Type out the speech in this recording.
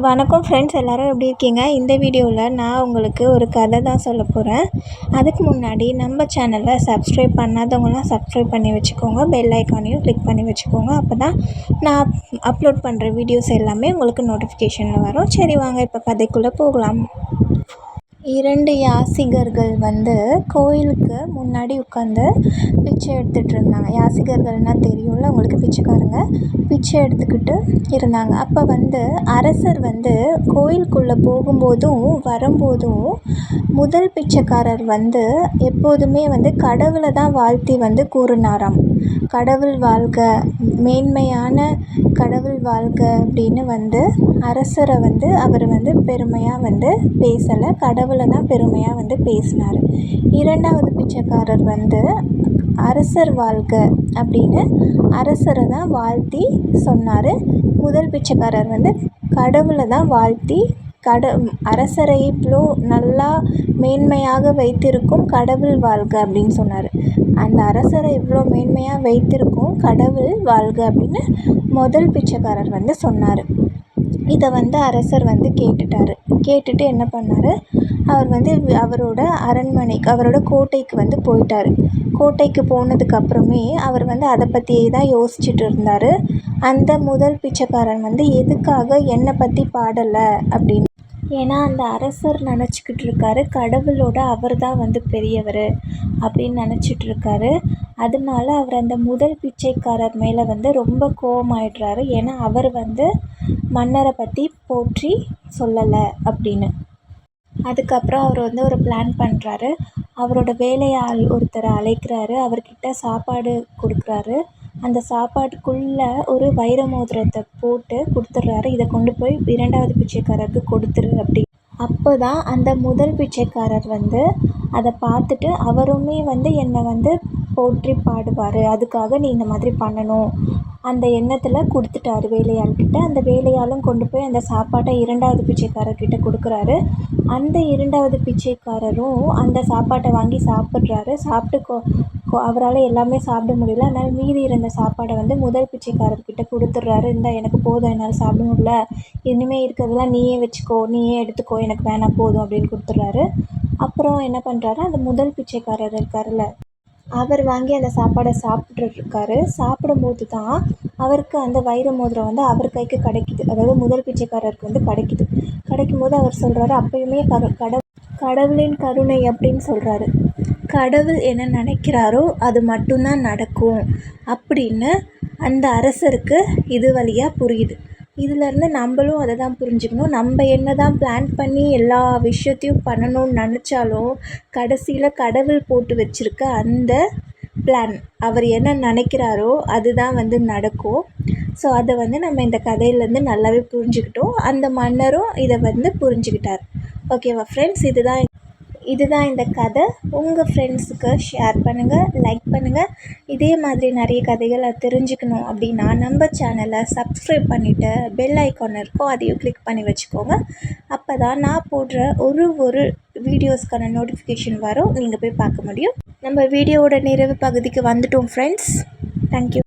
வணக்கம் ஃப்ரெண்ட்ஸ் எல்லோரும் எப்படி இருக்கீங்க? இந்த வீடியோவில் நான் உங்களுக்கு ஒரு கதை தான் சொல்ல போகிறேன் அதுக்கு முன்னாடி நம்ம சேனலை சப்ஸ்கிரைப் பண்ணாதவங்களாம் சப்ஸ்கிரைப் பண்ணி வச்சுக்கோங்க. பெல் ஐக்கானையும் கிளிக் பண்ணி வச்சுக்கோங்க. அப்போ தான் நான் அப்லோட் பண்ணுற வீடியோஸ் எல்லாமே உங்களுக்கு நோட்டிஃபிகேஷனில் வரும். சரி வாங்க இப்போ கதைக்குள்ளே போகலாம். இரண்டு யாசிகர்கள் வந்து கோயிலுக்கு முன்னாடி உட்காந்து பிச்சை எடுத்துகிட்ருந்தாங்க யாசிகர்கள்னால் தெரியும்ல? உங்களுக்கு பிச்சைக்காரங்க பிச்சை எடுத்துக்கிட்டு இருந்தாங்க. அப்போ வந்து அரசர் வந்து கோயிலுக்குள்ளே போகும்போதும் வரும்போதும் முதல் பிச்சைக்காரர் வந்து எப்போதுமே வந்து கடவுளை தான் வாழ்த்தி வந்து கூறினாராம். கடவுள் வாழ்க மேன்மையான கடவுள் வாழ்க அப்படின்னு வந்து அரசரை வந்து அவர் வந்து பெருமையாக வந்து பேசலை. கடவுள் தான் பெருமையாக வந்து பேசினார். இரண்டாவது பிச்சைக்காரர் வந்து அரசர் வாழ்க அப்படின்னு அரசரை தான் வாழ்த்தி சொன்னார். முதல் பிச்சைக்காரர் வந்து கடவுளை தான் வாழ்த்தி கட அரசரை இவ்வளோ நல்லா மேன்மையாக வைத்திருக்கும் கடவுள் வாழ்க அப்படின்னு சொன்னார். அந்த அரசரை இவ்வளோ மேன்மையாக வைத்திருக்கும் கடவுள் வாழ்க அப்படின்னு முதல் பிச்சைக்காரர் வந்து சொன்னார். இதை வந்து அரசர் வந்து கேட்டுட்டார். கேட்டுட்டு என்ன பண்ணார்? அவர் வந்து அவரோட அரண்மனைக்கு அவரோட கோட்டைக்கு வந்து போயிட்டார். கோட்டைக்கு போனதுக்கப்புறமே அவர் வந்து அதை பற்றியே தான் யோசிச்சுட்டு இருந்தார். அந்த முதல் பிச்சைக்காரன் வந்து எதுக்காக என்னை பற்றி பாடலை அப்படின்னு. ஏன்னா அந்த அரசர் நினச்சிக்கிட்டு இருக்காரு கடவுளோட அவர் தான் வந்து பெரியவர் அப்படின்னு நினச்சிட்டு இருக்காரு. அதனால அவர் அந்த முதல் பிச்சைக்காரர் மேலே வந்து ரொம்ப கோபமாயிடுறாரு ஏன்னா அவர் வந்து மன்னரை பற்றி போற்றி சொல்லலை அப்படின்னு. அதுக்கப்புறம் அவர் வந்து ஒரு பிளான் பண்ணுறாரு அவரோட வேலையாள் ஒருத்தரை அழைக்கிறாரு. அவர்கிட்ட சாப்பாடு கொடுக்குறாரு. அந்த சாப்பாட்டுக்குள்ளே ஒரு வைர மோதிரத்தை போட்டு கொடுத்துட்றாரு. இதை கொண்டு போய் இரண்டாவது பிச்சைக்காரருக்கு கொடுத்துரு அப்படி. அப்போ தான் அந்த முதல் பிச்சைக்காரர் வந்து அதை பார்த்துட்டு அவருமே வந்து என்னை வந்து போற்றி பாடுவார். அதுக்காக நீ இந்த மாதிரி பண்ணணும். அந்த எண்ணத்தில் கொடுத்துட்டாரு வேலையாள்கிட்ட அந்த வேலையாளும் கொண்டு போய் அந்த சாப்பாட்டை இரண்டாவது பிச்சைக்காரர்கிட்ட கொடுக்குறாரு. அந்த இரண்டாவது பிச்சைக்காரரும் அந்த சாப்பாட்டை வாங்கி சாப்பிட்றாரு. சாப்பிட்டு கொ கொ அவரால் எல்லாமே சாப்பிட முடியல. அதனால் மீதி இருந்த சாப்பாடை வந்து முதல் பிச்சைக்காரர்கிட்ட கொடுத்துட்றாரு. இந்தா எனக்கு போதும் என்னால் சாப்பிட முடியல. இனிமேல் இருக்கிறதெல்லாம் நீயே வச்சுக்கோ நீயே எடுத்துக்கோ எனக்கு வேணாம் போதும் அப்படின்னு கொடுத்துட்றாரு. அப்புறம் என்ன பண்ணுறாரு அந்த முதல் பிச்சைக்காரர் இருக்கார்ல அவர் வாங்கி அந்த சாப்பாடை சாப்பிட்ருக்காரு சாப்பிடும்போது தான் அவருக்கு அந்த வைர மோதிரம் வந்து அவர் கைக்கு கிடைக்கிது. அதாவது முதல் பிச்சைக்காரருக்கு வந்து கிடைக்கிது. கிடைக்கும்போது அவர் சொல்கிறாரு அப்பயுமே கரு கட கடவுளின் கருணை அப்படின்னு சொல்கிறாரு கடவுள் என்ன நினைக்கிறாரோ அது மட்டும்தான் நடக்கும் அப்படின்னு அந்த அரசருக்கு இது வழியாக புரியுது. இதிலேருந்து நம்மளும் அதை தான் புரிஞ்சுக்கணும். நம்ம என்ன தான் பிளான் பண்ணி எல்லா விஷயத்தையும் பண்ணணும்னு நினச்சாலும் கடைசியில் கடவுள் போட்டு வச்சுருக்க அந்த பிளான் அவர் என்ன நினைக்கிறாரோ அதுதான் வந்து நடக்கும். ஸோ அதை வந்து நம்ம இந்த கதையிலேருந்து நல்லாவே புரிஞ்சுக்கிட்டோம். அந்த மன்னரும் இதை வந்து புரிஞ்சுக்கிட்டார். ஓகேவா ஃப்ரெண்ட்ஸ் இதுதான் இதுதான் இந்த கதை. உங்கள் ஃப்ரெண்ட்ஸுக்கு ஷேர் பண்ணுங்கள் லைக் பண்ணுங்கள் இதே மாதிரி நிறைய கதைகளை தெரிஞ்சுக்கணும் அப்படின்னா நம்ம சேனலை சப்ஸ்கிரைப் பண்ணிவிட்டு பெல் ஐக்கான் இருக்கோ அதையும் கிளிக் பண்ணி வச்சுக்கோங்க. அப்போ தான் நான் போடுற ஒரு ஒரு வீடியோஸ்க்கான நோட்டிஃபிகேஷன் வரும். நீங்கள் போய் பார்க்க முடியும். நம்ம வீடியோவோட நிறைவு பகுதிக்கு வந்துட்டோம் ஃப்ரெண்ட்ஸ் தேங்க்யூ